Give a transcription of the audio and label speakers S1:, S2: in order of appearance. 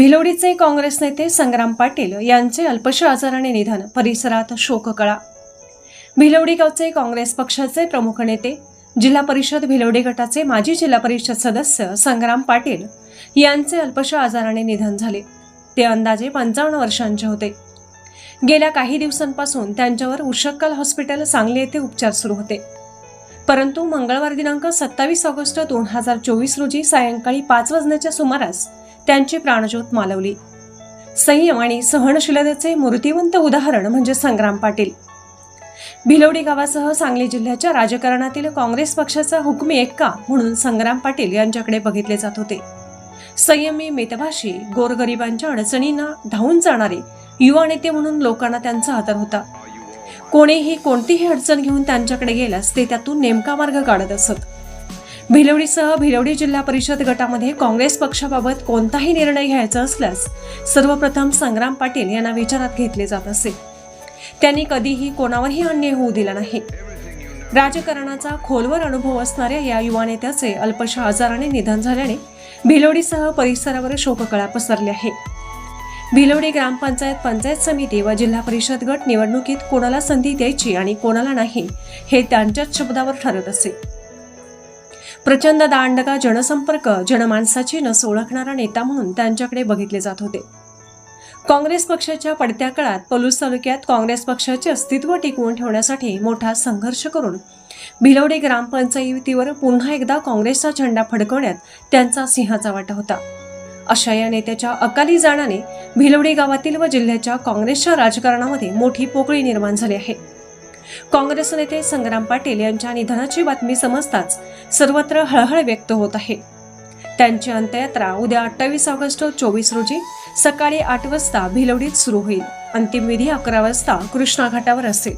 S1: भिलोडीचे काँग्रेस नेते संग्राम पाटील यांचे अल्पशा आजाराने निधन परिसरात शोककळा. भिलवडी गावचे काँग्रेस पक्षाचे प्रमुख नेते जिल्हा परिषद भिलवडी गटाचे माजी जिल्हा परिषद सदस्य संग्राम पाटील यांचे अल्पशा आजाराने निधन झाले. ते अंदाजे पंचावन्न वर्षांचे होते. गेल्या काही दिवसांपासून त्यांच्यावर उशक्कल हॉस्पिटल सांगली येथे उपचार सुरू होते. परंतु मंगळवार दिनांक सत्तावीस ऑगस्ट दोन हजार चोवीस रोजी सायंकाळी पाच वाजण्याच्या सुमारास त्यांची प्राणज्योत मालवली. संयम आणि सहनशीलतेचे मूर्तिवंत उदाहरण म्हणजे संग्राम पाटील. भिलवडी गावासह सांगली जिल्ह्याच्या राजकारणातील काँग्रेस पक्षाचा हुकमी एक्का म्हणून संग्राम पाटील यांच्याकडे बघितले जात होते. संयमी मितभाषी गोरगरिबांच्या अडचणींना धावून जाणारे युवा नेते म्हणून लोकांना त्यांचा आदर होता. कोणीही कोणतीही अडचण घेऊन त्यांच्याकडे गेल्यास ते त्यातून नेमका मार्ग काढत असत. भिलवडीसह भिलवडी जिल्हा परिषद गटामध्ये काँग्रेस पक्षाबाबत कोणताही निर्णय घ्यायचा असल्यास सर्वप्रथम संग्राम पाटील यांना विचारात घेतले जात असे. त्यांनी कधीही कोणावरही अन्याय होऊ दिला नाही. राजकारणाचा खोलवर अनुभव असणाऱ्या या युवा नेत्याचे अल्पशा आजाराने निधन झाल्याने भिलोडीसह परिसरावर शोककळा पसरली आहे. भिलवडी ग्रामपंचायत पंचायत समिती व जिल्हा परिषद गट निवडणुकीत कोणाला संधी द्यायची आणि कोणाला नाही हे त्यांच्याच शब्दावर ठरत असे. प्रचंड दांडगा जनसंपर्क जनमानसाची नस ओळखणारा नेता म्हणून त्यांच्याकडे बघितले जात होते. काँग्रेस पक्षाच्या पडत्या काळात पलूस तालुक्यात काँग्रेस पक्षाचे अस्तित्व टिकवून ठेवण्यासाठी मोठा संघर्ष करून भिलवडी ग्रामपंचायतीवर पुन्हा एकदा काँग्रेसचा झेंडा फडकवण्यात त्यांचा सिंहाचा वाटा होता. अशा या नेत्याच्या अकाली जाण्याने भिलवडी गावातील व जिल्ह्याच्या काँग्रेसच्या राजकारणामध्ये मोठी पोकळी निर्माण झाली आहे. काँग्रेस नेते संग्राम पाटील यांच्या निधनाची बातमी समजताच सर्वत्र हळहळ व्यक्त होत आहे. त्यांची अंत्ययात्रा उद्या अठ्ठावीस ऑगस्ट चोवीस रोजी सकाळी आठ वाजता भिलवडीत सुरू होईल. अंतिम विधी अकरा वाजता कृष्णा घाटावर असेल.